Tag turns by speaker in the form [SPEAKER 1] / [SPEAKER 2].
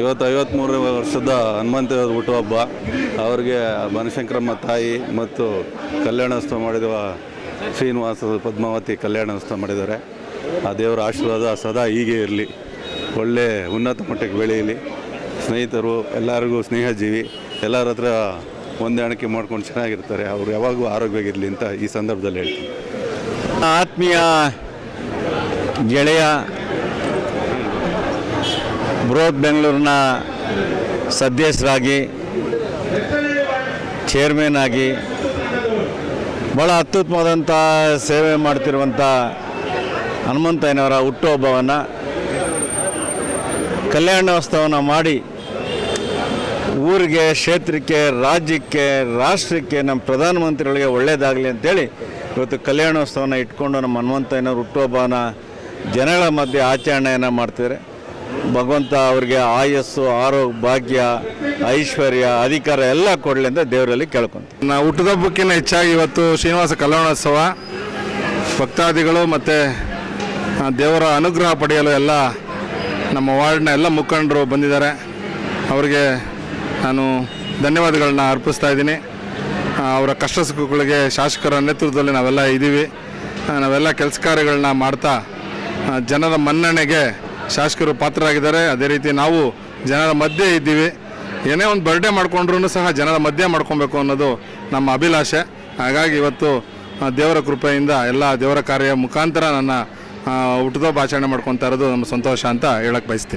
[SPEAKER 1] ಇವತ್ತು ಐವತ್ತ್ಮೂರು ವರ್ಷದ ಹನುಮಂತ ಹುಟ್ಟುಹಬ್ಬ. ಅವರಿಗೆ ಬನಶಂಕರಮ್ಮ ತಾಯಿ ಮತ್ತು ಕಲ್ಯಾಣೋತ್ಸವ ಮಾಡಿದ ಶ್ರೀನಿವಾಸ ಪದ್ಮಾವತಿ ಕಲ್ಯಾಣೋತ್ಸವ ಮಾಡಿದ್ದಾರೆ. ಆ ದೇವರ ಆಶೀರ್ವಾದ ಸದಾ ಹೀಗೆ ಇರಲಿ. ಒಳ್ಳೆ ಉನ್ನತ ಮಟ್ಟಕ್ಕೆ ಬೆಳೆಯಲಿ. ಸ್ನೇಹಿತರು, ಎಲ್ಲರಿಗೂ ಸ್ನೇಹಜೀವಿ. ಎಲ್ಲರ ಹತ್ರ ಹೊಂದಾಣಿಕೆ ಮಾಡ್ಕೊಂಡು ಚೆನ್ನಾಗಿರ್ತಾರೆ. ಅವರು ಯಾವಾಗೂ ಆರೋಗ್ಯವಾಗಿರಲಿ ಅಂತ ಈ ಸಂದರ್ಭದಲ್ಲಿ ಹೇಳ್ತೀನಿ.
[SPEAKER 2] ಆತ್ಮೀಯ ಗೆಳೆಯ ಬೃಹತ್ ಬೆಂಗಳೂರಿನ ಸದಸ್ಯರಾಗಿ ಚೇರ್ಮನ್ ಆಗಿ ಭಾಳ ಅತ್ಯುತ್ತಮವಾದಂಥ ಸೇವೆ ಮಾಡ್ತಿರುವಂಥ ಹನುಮಂತಯ್ಯನವರ ಹುಟ್ಟುಹಬ್ಬವನ್ನು ಕಲ್ಯಾಣೋತ್ಸವನ ಮಾಡಿ ಊರಿಗೆ, ಕ್ಷೇತ್ರಕ್ಕೆ, ರಾಜ್ಯಕ್ಕೆ, ರಾಷ್ಟ್ರಕ್ಕೆ ನಮ್ಮ ಪ್ರಧಾನಮಂತ್ರಿಗಳಿಗೆ ಒಳ್ಳೆಯದಾಗಲಿ ಅಂತೇಳಿ ಇವತ್ತು ಕಲ್ಯಾಣೋತ್ಸವನ ಇಟ್ಕೊಂಡು ನಮ್ಮ ಹನುಮಂತಯ್ಯನವ್ರ ಹುಟ್ಟುಹಬ್ಬನ ಜನಗಳ ಮಧ್ಯೆ ಆಚರಣೆಯನ್ನು ಮಾಡ್ತಿದ್ದಾರೆ. ಭಗವಂತ ಅವ್ರಿಗೆ ಆಯಸ್ಸು ಆರೋಗ್ಯ ಭಾಗ್ಯ, ಐಶ್ವರ್ಯ, ಅಧಿಕಾರ ಎಲ್ಲ ಕೊಡಲಿ ಅಂತ ದೇವರಲ್ಲಿ ಕೇಳ್ಕೊಂತ
[SPEAKER 3] ನಾ ಹುಟ್ಟದಬ್ಬಕ್ಕಿಂತ ಹೆಚ್ಚಾಗಿ ಇವತ್ತು ಶ್ರೀನಿವಾಸ ಕಲ್ಯಾಣೋತ್ಸವ, ಭಕ್ತಾದಿಗಳು ಮತ್ತು ದೇವರ ಅನುಗ್ರಹ ಪಡೆಯಲು ಎಲ್ಲ ನಮ್ಮ ವಾರ್ಡ್ನ ಎಲ್ಲ ಮುಖಂಡರು ಬಂದಿದ್ದಾರೆ. ಅವರಿಗೆ ನಾನು ಧನ್ಯವಾದಗಳನ್ನ ಅರ್ಪಿಸ್ತಾ ಇದ್ದೀನಿ. ಅವರ ಕಷ್ಟ ಸುಖಗಳಿಗೆ ಶಾಸಕರ ನೇತೃತ್ವದಲ್ಲಿ ನಾವೆಲ್ಲ ಇದ್ದೀವಿ. ನಾವೆಲ್ಲ ಕೆಲಸ ಕಾರ್ಯಗಳನ್ನ ಮಾಡ್ತಾ ಜನರ ಮನ್ನಣೆಗೆ ಶಾಸಕರು ಪಾತ್ರರಾಗಿದ್ದಾರೆ. ಅದೇ ರೀತಿ ನಾವು ಜನರ ಮಧ್ಯೆ ಇದ್ದೀವಿ. ಏನೇ ಒಂದು ಬರ್ಡೇ ಮಾಡ್ಕೊಂಡ್ರೂ ಸಹ ಜನರ ಮಧ್ಯೆ ಮಾಡ್ಕೊಬೇಕು ಅನ್ನೋದು ನಮ್ಮ ಅಭಿಲಾಷೆ. ಹಾಗಾಗಿ ಇವತ್ತು ದೇವರ ಕೃಪೆಯಿಂದ ಎಲ್ಲ ದೇವರ ಕಾರ್ಯ ಮುಖಾಂತರ ನನ್ನ ಹುಟ್ಟದೋ ಭಾಷಣ ಮಾಡ್ಕೊತಾ ಇರೋದು ನಮ್ಮ ಸಂತೋಷ ಅಂತ ಹೇಳಕ್ಕೆ ಬಯಸ್ತೀನಿ.